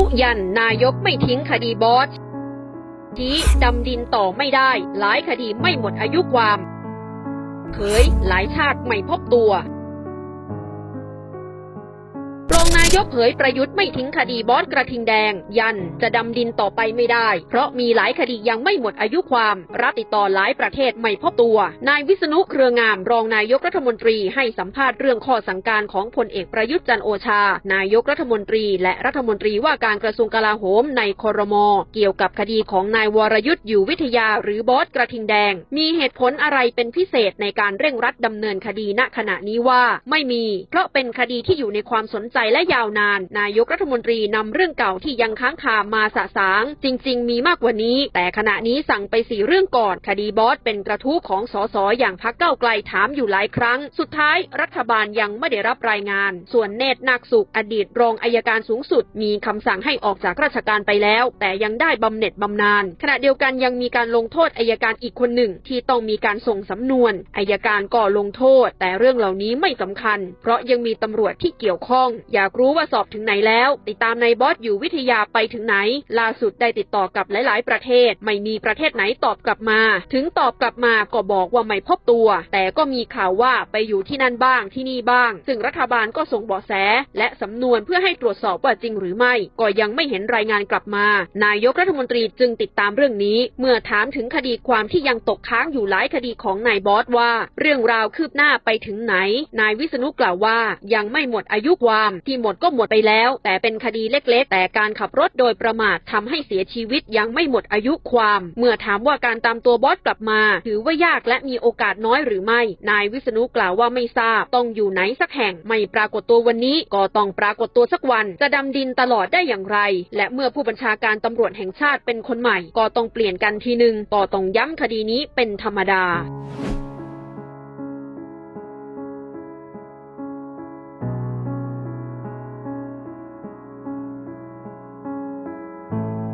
นุยันนายกไม่ทิ้งคดีบอสชี้ดำดินต่อไม่ได้ หลายคดีไม่หมดอายุความ เคยหลายชาติไม่พบตัว ยกเผยประยุทธ์ไม่ทิ้งคดีบอสกระทิงแดง ยันจะดำดินต่อไปไม่ได้ เพราะมีหลายคดียังไม่หมดอายุความ รับติดต่อหลายประเทศไม่พบตัว นายวิษณุเครืองามรองนายกรัฐมนตรีให้สัมภาษณ์เรื่องข้อสั่งการของพลเอกประยุทธ์จันโอชา นายกรัฐมนตรีและรัฐมนตรีว่าการกระทรวงกลาโหมในคอรมอเกี่ยวกับคดีของนายวรยุทธ์อยู่วิทยาหรือบอสกระทิงแดง มีเหตุผลอะไรเป็นพิเศษในการเร่งรัดดำเนินคดีณขณะนี้ว่า ไม่มี เพราะเป็นคดีที่อยู่ในความสนใจและยาวนาน นายกรัฐมนตรีนำเรื่องเก่าที่ยังค้างคามาสะสาง จริง ๆ มีมากกว่านี้ แต่ขณะนี้สั่งไปสี่เรื่องก่อน คดีบอสเป็นกระทู้ของสสอย่างพักเก้าไกลถามอยู่หลายครั้ง สุดท้ายรัฐบาลยังไม่ได้รับรายงาน ส่วนเนตรนาคสุข อดีตรองอายการสูงสุด มีคำสั่งให้ออกจากราชการไปแล้ว แต่ยังได้บำเหน็จบำนาญขณะเดียวกันยังมีการลงโทษอายการอีกคนหนึ่ง ที่ต้องมีการส่งสำนวนอายการก็ลงโทษ แต่เรื่องเหล่านี้ไม่สำคัญ เพราะยังมีตำรวจที่เกี่ยวข้อง อยากรูู้้ว่าสอบถึงไหนแล้ว ติดตามในบอสอยู่วิทยาไปถึงไหน ล่าสุดได้ติดต่อกับหลาย ๆ ประเทศ ไม่มีประเทศไหนตอบกลับมา ถึงตอบกลับมาก็บอกว่าไม่พบตัว แต่ก็มีข่าวว่าไปอยู่ที่นั่นบ้างที่นี่บ้าง ซึ่งรัฐบาลก็ส่งเบาะแส และสำนวนเพื่อให้ตรวจสอบว่าจริงหรือไม่ ก็ยังไม่เห็นรายงานกลับมา นายกรัฐมนตรีจึงติดตามเรื่องนี้ เมื่อถามถึงคดีความที่ยังตกค้างอยู่หลายคดีของนายบอสว่า เรื่องราวคืบหน้าไปถึงไหน นายวิษณุกล่าวว่ายังไม่หมดอายุความที่หมดก็หมดไปแล้ว แต่เป็นคดีเล็กๆ แต่การขับรถโดยประมาททำให้เสียชีวิตยังไม่หมดอายุความ เมื่อถามว่าการตามตัวบอสกลับมา ถือว่ายากและมีโอกาสน้อยหรือไม่ นายวิษณุกล่าวว่าไม่ทราบ ต้องอยู่ไหนสักแห่งไม่ปรากฏตัววันนี้ ก็ต้องปรากฏตัวสักวัน จะดำดินตลอดได้อย่างไร และเมื่อผู้บัญชาการตำรวจแห่งชาติเป็นคนใหม่ ก็ต้องเปลี่ยนกันทีหนึ่งก็ต้องย้ำคดีนี้เป็นธรรมดา